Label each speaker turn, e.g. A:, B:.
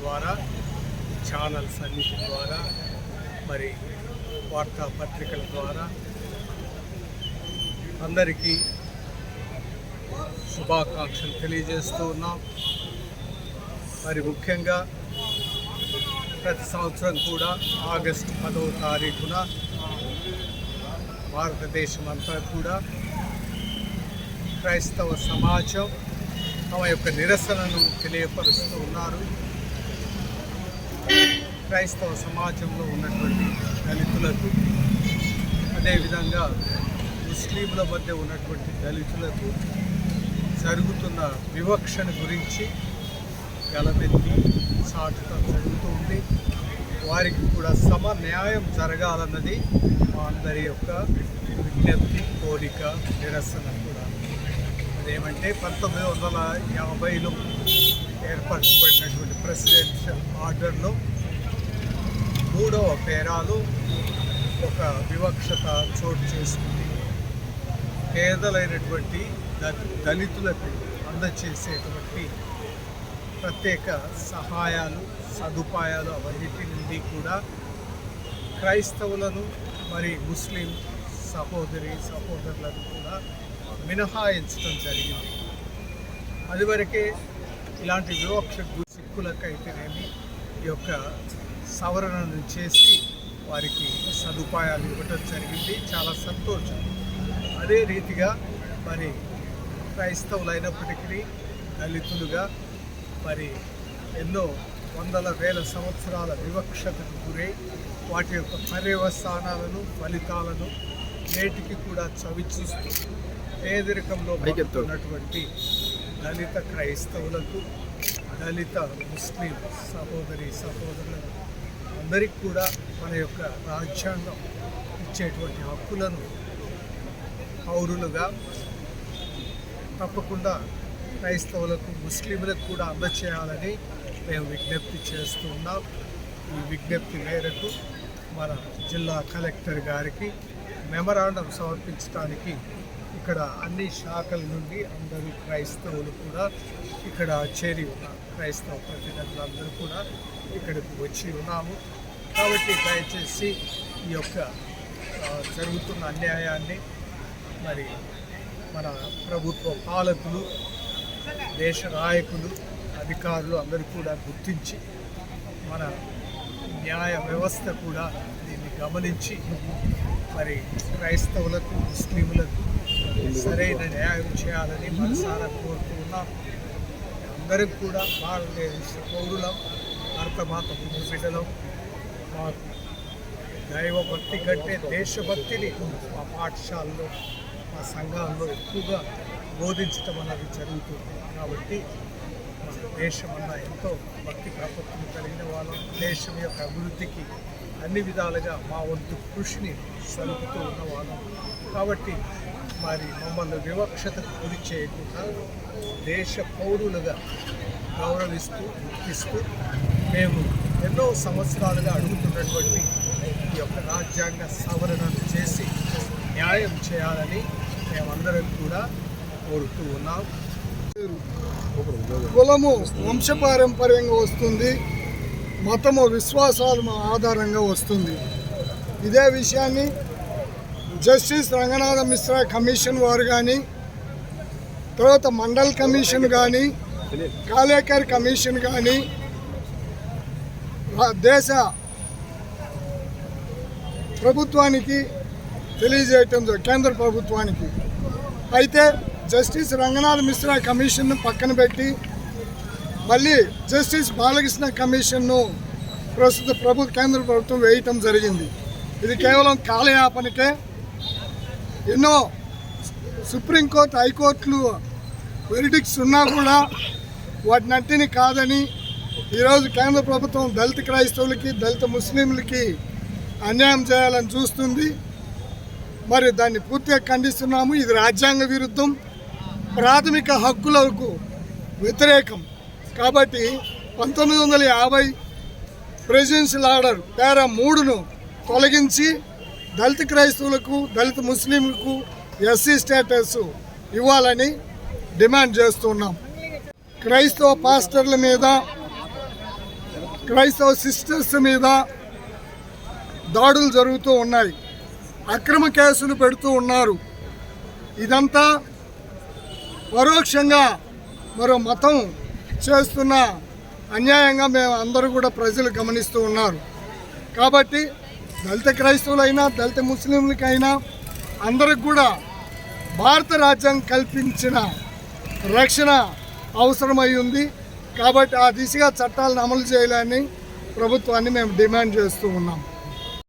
A: ద్వారా ఛానల్స్ అన్నిటి ద్వారా మరి వార్తాపత్రికల ద్వారా అందరికీ శుభాకాంక్షలు తెలియజేస్తూ ఉన్నాం. మరి ముఖ్యంగా ప్రతి సంవత్సరం కూడా ఆగస్టు పదవ తారీఖున భారతదేశం అంతా కూడా క్రైస్తవ సమాజం తమ యొక్క నిరసనను తెలియపరుస్తూ ఉన్నారు. క్రైస్తవ సమాజంలో ఉన్నటువంటి దళితులకు అదేవిధంగా ముస్లింల మధ్య ఉన్నటువంటి దళితులకు జరుగుతున్న వివక్షణ గురించి గలమెత్తి సాటుగా జరుగుతూ ఉంది. వారికి కూడా సమ న్యాయం జరగాలన్నది మా అందరి యొక్క విజ్ఞప్తి కోరిక నిరసన కూడా. అదేమంటే పంతొమ్మిది వందల యాభైలో ఏర్పరచబడినటువంటి ప్రెసిడెన్షియల్ ఆర్డర్లో మూడవ పేరాలు ఒక వివక్షత చోటు చేసుకుంది. పేదలైనటువంటి దళితులకు అందచేసేటువంటి ప్రత్యేక సహాయాలు సదుపాయాలు అవన్నిటి నుండి కూడా క్రైస్తవులను మరి ముస్లిం సహోదరి సహోదరులను కూడా మినహాయించడం జరిగింది. అదివరకే ఇలాంటి వివక్ష గు- సిక్కులకైతేనేమి ఈ యొక్క సవరణను చేసి వారికి సదుపాయాలు ఇవ్వటం జరిగింది. చాలా సంతోషం. అదే రీతిగా మరి క్రైస్తవులైనప్పటికీ దళితులుగా మరి ఎన్నో వందల వేల సంవత్సరాల వివక్షతకు గురై వాటి యొక్క పర్యవసానాలను ఫలితాలను నేటికి కూడా చవిచూస్తూ పేదరికంలో బతుకుతున్నటువంటి దళిత క్రైస్తవులకు దళిత ముస్లిం సహోదరి సహోదరులకు అందరికీ కూడా మన యొక్క రాజ్యాంగం ఇచ్చేటువంటి హక్కులను పౌరులుగా తప్పకుండా క్రైస్తవులకు ముస్లింలకు కూడా అందచేయాలని మేము విజ్ఞప్తి చేస్తూ ఉన్నాం. ఈ విజ్ఞప్తి మేరకు మన జిల్లా కలెక్టర్ గారికి మెమరాండం సమర్పించడానికి ఇక్కడ అన్ని శాఖల నుండి అందరూ క్రైస్తవులు కూడా ఇక్కడ చేరి ఉన్నారు. క్రైస్తవ ప్రతినిధులందరూ కూడా ఇక్కడికి వచ్చి ఉన్నాము. కాబట్టి దయచేసి ఈ యొక్క జరుగుతున్న అన్యాయాన్ని మరి మన ప్రభుత్వ పాలకులు దేశ నాయకులు అధికారులు అందరూ కూడా గుర్తించి మన న్యాయ వ్యవస్థ కూడా దీన్ని గమనించి మరి క్రైస్తవులకు ముస్లింలకు సరైన న్యాయం చేయాలని మనసారా కోరుతూ ఉన్నాం అందరం కూడా భారతదేశ పౌరులం భారతమాత బిడ్డలం మాకు దైవభక్తి కంటే దేశభక్తిని మా పాఠశాలలో మా సంఘాల్లో ఎక్కువగా బోధించటం అన్నది జరుగుతుంది. కాబట్టి మన దేశం అన్న ఎంతో భక్తి ప్రపత్తులు కలిగిన వాళ్ళం. దేశం యొక్క అభివృద్ధికి అన్ని విధాలుగా మా వంతు కృషిని సలుపుతూ ఉన్నవాళ్ళం కాబట్టి మరి మమ్మల్ని వివక్షతకు గురి చేయకుండా దేశ పౌరులుగా గౌరవిస్తూ గుర్తిస్తూ మేము ఎన్నో సంవత్సరాలుగా అడుగుతున్నటువంటి ఈ యొక్క రాజ్యాంగ సవరణను చేసి న్యాయం చేయాలని మేమందరం కూడా కోరుతూ ఉన్నాం.
B: కులము వంశపారంపర్యంగా వస్తుంది. మతము విశ్వాసాల ఆధారంగా వస్తుంది. ఇదే విషయాన్ని జస్టిస్ రంగనాథ మిశ్రా కమిషన్ వారు కానీ తర్వాత మండల్ కమిషన్ కానీ కాలేకర్ కమిషన్ కానీ దేశ ప్రభుత్వానికి తెలియజేయటం కేంద్ర ప్రభుత్వానికి. అయితే జస్టిస్ రంగనాథ్ మిశ్రా కమిషన్ను పక్కన పెట్టి మళ్ళీ జస్టిస్ బాలకృష్ణ కమిషన్ను ప్రస్తుత ప్రభు కేంద్ర ప్రభుత్వం వేయటం జరిగింది. ఇది కేవలం కాలయాపనకే. ఎన్నో సుప్రీంకోర్టు హైకోర్టులు వెరిడిక్స్ ఉన్నా కూడా వాటినట్టిని కాదని ఈరోజు కేంద్ర ప్రభుత్వం దళిత క్రైస్తవులకి దళిత ముస్లింలకి అన్యాయం చేయాలని చూస్తుంది. మరి దాన్ని పూర్తిగా ఖండిస్తున్నాము. ఇది రాజ్యాంగ విరుద్ధం. ప్రాథమిక హక్కులకు వ్యతిరేకం. కాబట్టి పంతొమ్మిది వందల యాభై ప్రెసిడెన్షియల్ ఆర్డర్ పేరా మూడును తొలగించి దళిత క్రైస్తవులకు దళిత ముస్లింలకు ఎస్సీ స్టేటస్ ఇవ్వాలని డిమాండ్ చేస్తున్నాం. క్రైస్తవ పాస్టర్ల మీద క్రైస్తవ సిస్టర్స్ మీద దాడులు జరుగుతూ ఉన్నాయి. అక్రమ కేసులు పెడుతూ ఉన్నారు. ఇదంతా పరోక్షంగా మరో మతం చేస్తున్న అన్యాయంగా మేము అందరూ కూడా ప్రజలు గమనిస్తూ ఉన్నారు. కాబట్టి దళిత క్రైస్తవులైనా దళిత ముస్లింలకైనా అందరికి కూడా భారత రాజ్యాంగం కల్పించిన రక్షణ అవసరమై ఉంది కాబట్టి ఆ దిశగా చట్టాలను అమలు చేయాలని ప్రభుత్వాన్ని మేము డిమాండ్ చేస్తూ ఉన్నాం.